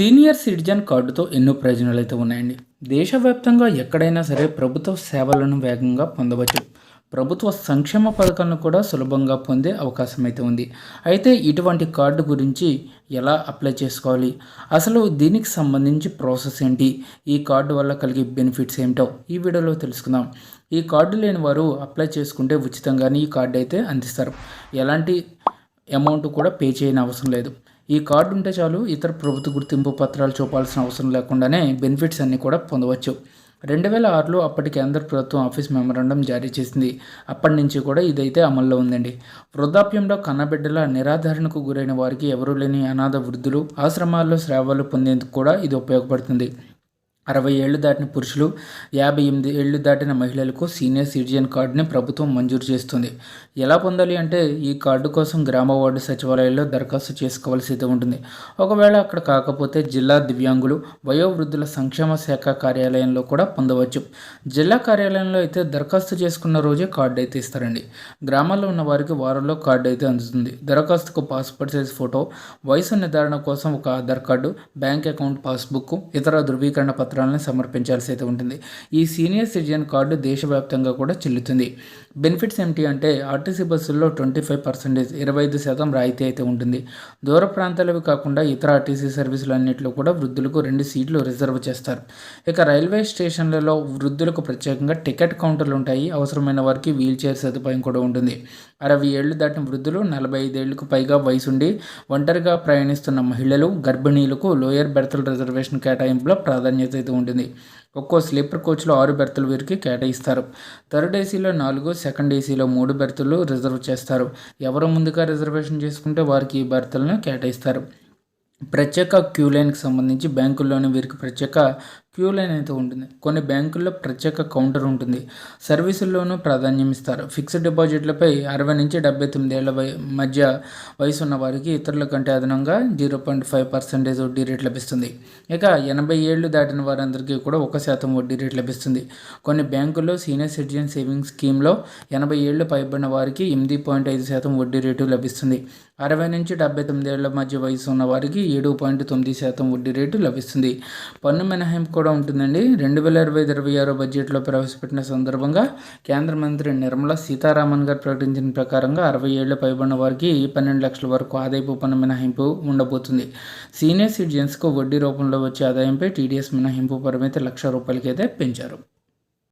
Senior citizen కార్డుతో ఎన్నో ప్రయోజనాలు అయితే ఉన్నాయండి. దేశవ్యాప్తంగా ఎక్కడైనా సరే ప్రభుత్వ సేవలను వేగంగా పొందవచ్చు. ప్రభుత్వ సంక్షేమ పథకాలను కూడా సులభంగా పొందే అవకాశం అయితే ఉంది. అయితే ఇటువంటి కార్డు గురించి ఎలా అప్లై చేసుకోవాలి? అసలు దీనికి సంబంధించి ప్రాసెస్ ఏంటి? ఈ కార్డు వల్ల కలిగే బెనిఫిట్స్ ఏమిటో ఈ వీడియోలో తెలుసుకుందాం. ఈ కార్డు లేని వారు అప్లై చేసుకుంటే ఉచితంగానే ఈ కార్డు అయితే అందిస్తారు. ఎలాంటి అమౌంట్ కూడా పే చేయని అవసరం లేదు. ఈ కార్డు ఉంటే చాలు ఇతర ప్రభుత్వ గుర్తింపు పత్రాలు చూపాల్సిన అవసరం లేకుండానే బెనిఫిట్స్ అన్నీ కూడా పొందవచ్చు. రెండు వేల ఆరులో అప్పటి కేంద్ర ప్రభుత్వం ఆఫీస్ మెమరాండం జారీ చేసింది. అప్పటి నుంచి కూడా ఇదైతే అమల్లో ఉందండి. వృద్ధాప్యంలో కన్నబిడ్డల నిరాధారణకు గురైన వారికి ఎవరూ లేని అనాథ వృద్ధులు ఆశ్రమాల్లో సేవలు పొందేందుకు కూడా ఇది ఉపయోగపడుతుంది. అరవై ఏళ్ళు దాటిన పురుషులు యాభై ఎనిమిది ఏళ్ళు దాటిన మహిళలకు సీనియర్ సిటిజన్ కార్డుని ప్రభుత్వం మంజూరు చేస్తుంది. ఎలా పొందాలి అంటే ఈ కార్డు కోసం గ్రామ వార్డు సచివాలయాల్లో దరఖాస్తు చేసుకోవాల్సి ఉంటుంది. ఒకవేళ అక్కడ కాకపోతే జిల్లా దివ్యాంగులు వయోవృద్ధుల సంక్షేమ శాఖ కార్యాలయంలో కూడా పొందవచ్చు. జిల్లా కార్యాలయంలో అయితే దరఖాస్తు చేసుకున్న రోజే కార్డు అయితే ఇస్తారండి. గ్రామాల్లో ఉన్న వారికి వారంలో కార్డు అయితే అందుతుంది. దరఖాస్తుకు పాస్పోర్ట్ సైజ్ ఫోటో వయసు నిర్ధారణ కోసం ఒక Aadhaar card bank account passbook ఇతర ధృవీకరణ పత్రాలు పత్రాలను సమర్పించాల్సి అయితే ఉంటుంది. ఈ సీనియర్ సిటిజన్ కార్డు దేశవ్యాప్తంగా కూడా చెల్లుతుంది. బెనిఫిట్స్ ఏమిటి అంటే ఆర్టీసీ బస్సుల్లో ట్వంటీ ఫైవ్ పర్సెంటేజ్ ఇరవై ఐదు శాతం రాయితీ అయితే ఉంటుంది. దూర ప్రాంతాలవి కాకుండా ఇతర ఆర్టీసీ సర్వీసులు అన్నింటిలో కూడా వృద్ధులకు రెండు సీట్లు రిజర్వ్ చేస్తారు. ఇక రైల్వే స్టేషన్లలో వృద్ధులకు ప్రత్యేకంగా టికెట్ కౌంటర్లు ఉంటాయి. అవసరమైన వారికి వీల్ చైర్ సదుపాయం కూడా ఉంటుంది. అరవై ఏళ్ళు దాటిన వృద్ధులు నలభై ఐదేళ్ళకు పైగా వయసుండి ఒంటరిగా ప్రయాణిస్తున్న మహిళలు గర్భిణీలకు లోయర్ బెర్తల రిజర్వేషన్ కేటాయింపులో ప్రాధాన్యత అయితే ఉంటుంది. ఒక్కో స్లీపర్ కోచ్లో ఆరు బెర్తులు వీరికి కేటాయిస్తారు. థర్డ్ ఏసీలో నాలుగు సెకండ్ ఏసీలో మూడు బెర్తులు రిజర్వ్ చేస్తారు. ఎవరు ముందుగా రిజర్వేషన్ చేసుకుంటే వారికి ఈ బెర్తులను కేటాయిస్తారు. ప్రత్యేక క్యూ లైన్కి సంబంధించి బ్యాంకుల్లోని వీరికి ప్రత్యేక క్యూ లైన్ అయితే ఉంటుంది. కొన్ని బ్యాంకుల్లో ప్రత్యేక కౌంటర్ ఉంటుంది. సర్వీసుల్లోనూ ప్రాధాన్యం ఇస్తారు. ఫిక్స్డ్ డిపాజిట్లపై అరవై నుంచి డెబ్బై తొమ్మిది ఏళ్ళ మధ్య వయసు ఉన్న వారికి ఇతరుల కంటే అదనంగా జీరో పాయింట్ ఫైవ్ పర్సెంటేజ్ వడ్డీ రేట్ లభిస్తుంది. ఇక ఎనభై ఏళ్ళు దాటిన వారందరికీ కూడా ఒక శాతం వడ్డీ రేట్ లభిస్తుంది. కొన్ని బ్యాంకుల్లో సీనియర్ సిటిజన్ సేవింగ్స్ స్కీమ్లో ఎనభై ఏళ్ళు పైబడిన వారికి ఎనిమిది పాయింట్ ఐదు శాతం వడ్డీ రేటు లభిస్తుంది. అరవై నుంచి డెబ్బై తొమ్మిది ఏళ్ళ మధ్య వయసు ఉన్న వారికి ఏడు పాయింట్ తొమ్మిది శాతం వడ్డీ రేటు లభిస్తుంది. పన్ను మినహాయింపు కూడా ఉంటుందండి. రెండు వేల ఇరవై ఇరవై ఆరో బడ్జెట్లో ప్రవేశపెట్టిన సందర్భంగా కేంద్ర మంత్రి నిర్మలా సీతారామన్ గారు ప్రకటించిన ప్రకారంగా అరవై ఏళ్ళు పైబడిన వారికి పన్నెండు లక్షల వరకు ఆదాయపు పన్ను మినహాయింపు ఉండబోతుంది. సీనియర్ సిటిజన్స్కు వడ్డీ రూపంలో వచ్చే ఆదాయంపై టీడీఎస్ మినహాయింపు పరిమితి లక్ష రూపాయలకైతే పెంచారు.